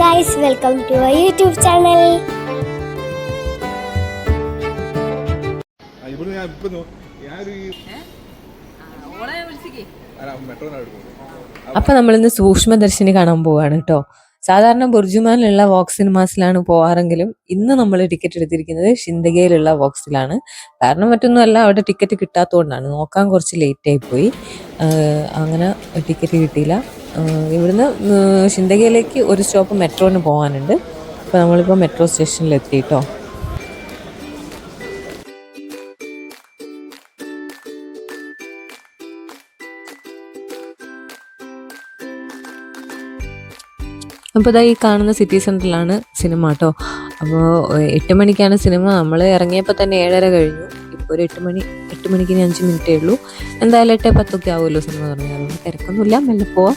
Guys welcome to YouTube channel. അപ്പൊ നമ്മളിന്ന് സൂക്ഷ്മദർശിനി കാണാൻ പോവാണ് കേട്ടോ സാധാരണ ബുർജുമാനിലുള്ള വോക്സ് സിനിമാസിലാണ് പോവാറെങ്കിലും ഇന്ന് നമ്മൾ ടിക്കറ്റ് എടുത്തിരിക്കുന്നത് ഷിന്ദഗയിലുള്ള വോക്സിലാണ്. കാരണം മറ്റൊന്നുമല്ല അവിടെ ടിക്കറ്റ് കിട്ടാത്തതുകൊണ്ടാണ്. നോക്കാൻ കുറച്ച് ലേറ്റ് ആയി പോയി. ആഹ് അങ്ങനെ ടിക്കറ്റ് കിട്ടിയില്ല. ഇവിടുന്ന് ഷിന്തകയിലേക്ക് ഒരു സ്റ്റോപ്പ് മെട്രോന് പോകാനുണ്ട്. അപ്പോൾ നമ്മളിപ്പോൾ മെട്രോ സ്റ്റേഷനിലെത്തി കേട്ടോ അപ്പോൾ ഇതാ ഈ കാണുന്ന സിറ്റി സെന്ററിലാണ് സിനിമ കേട്ടോ അപ്പോൾ എട്ട് മണിക്കാണ് സിനിമ. നമ്മൾ ഇറങ്ങിയപ്പോൾ തന്നെ ഏഴര കഴിഞ്ഞു. ഇപ്പോൾ ഒരു എട്ട് മണി എട്ട് മണിക്ക് ഇനി അഞ്ച് മിനിറ്റേ ഉള്ളൂ. എന്തായാലും എട്ടേ പത്തൊക്കെ ആവുമല്ലോ സിനിമ തുടങ്ങിയാലും തിരക്കൊന്നുമില്ല. മെല്ലെ പോവാം.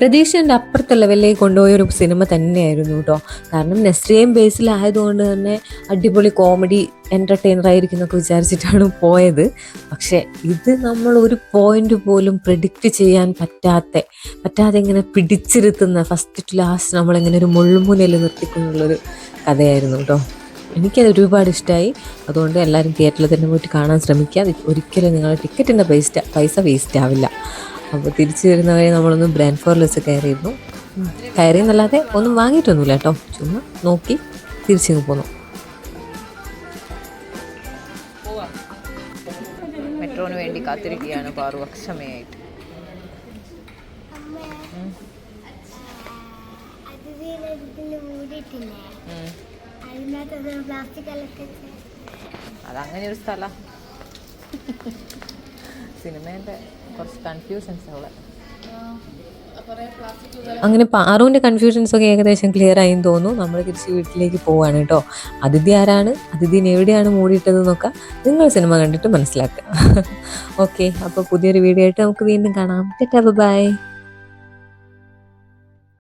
പ്രതീക്ഷന്റെ അപ്പുറത്തെ ലെവലിലേക്ക് കൊണ്ടുപോയ ഒരു സിനിമ തന്നെയായിരുന്നു കേട്ടോ കാരണം നെസ്രിയം ബേസിലായതുകൊണ്ട് തന്നെ അടിപൊളി കോമഡി എന്റർടൈനർ ആയിരിക്കും എന്നൊക്കെ വിചാരിച്ചിട്ടാണ് പോയത്. പക്ഷേ ഇത് നമ്മൾ ഒരു പോയിന്റ് പോലും പ്രിഡിക്റ്റ് ചെയ്യാൻ പറ്റാത്ത പറ്റാതെ ഇങ്ങനെ പിടിച്ചിരുത്തുന്ന ഫസ്റ്റ് ടു ലാസ്റ്റ് നമ്മളിങ്ങനെ ഒരു മുള്ളുമുനയിൽ നിർത്തിക്കൊണ്ടുള്ളൊരു കഥയായിരുന്നു കേട്ടോ എനിക്കത് ഒരുപാട് ഇഷ്ടമായി അതുകൊണ്ട് എല്ലാവരും തിയേറ്ററിൽ തന്നെ പോയിട്ട് കാണാൻ ശ്രമിക്കുക. ഒരിക്കലും നിങ്ങളുടെ ടിക്കറ്റിന്റെ പൈസ പൈസ വേസ്റ്റ് ആവില്ല. അപ്പോൾ തിരിച്ചു വരുന്ന വഴി നമ്മളൊന്ന് ബ്രാൻഡ് ഫോർലെസ് കയറിയിരുന്നു. കയറി എന്നല്ലാതെ ഒന്നും വാങ്ങിയിട്ടൊന്നുമില്ല കേട്ടോ. ചുമ്മാ നോക്കി തിരിച്ചിങ്ങ് പോന്നു. മെട്രോന് വേണ്ടി കാത്തിരിക്കുകയാണ് പാറു. അക്ഷമയായിട്ട് അതങ്ങനെ ഒരു സ്ഥലം. സിനിമേന്റെ കുറച്ച് കൺഫ്യൂഷൻസ് അവിടെ അങ്ങനെ പാറുവിന്റെ കൺഫ്യൂഷൻസ് ഒക്കെ ഏകദേശം ക്ലിയർ ആയി തോന്നുന്നു. നമ്മൾ തിരിച്ച് വീട്ടിലേക്ക് പോവാണ് കേട്ടോ. അതിഥി ആരാണ്? അതിഥിനെ എവിടെയാണ് മൂടിയിട്ടതെന്നൊക്കെ നിങ്ങൾ സിനിമ കണ്ടിട്ട് മനസ്സിലാക്കുക. ഓക്കെ അപ്പോൾ പുതിയൊരു വീഡിയോ ആയിട്ട് നമുക്ക് വീണ്ടും കാണാം. ബൈ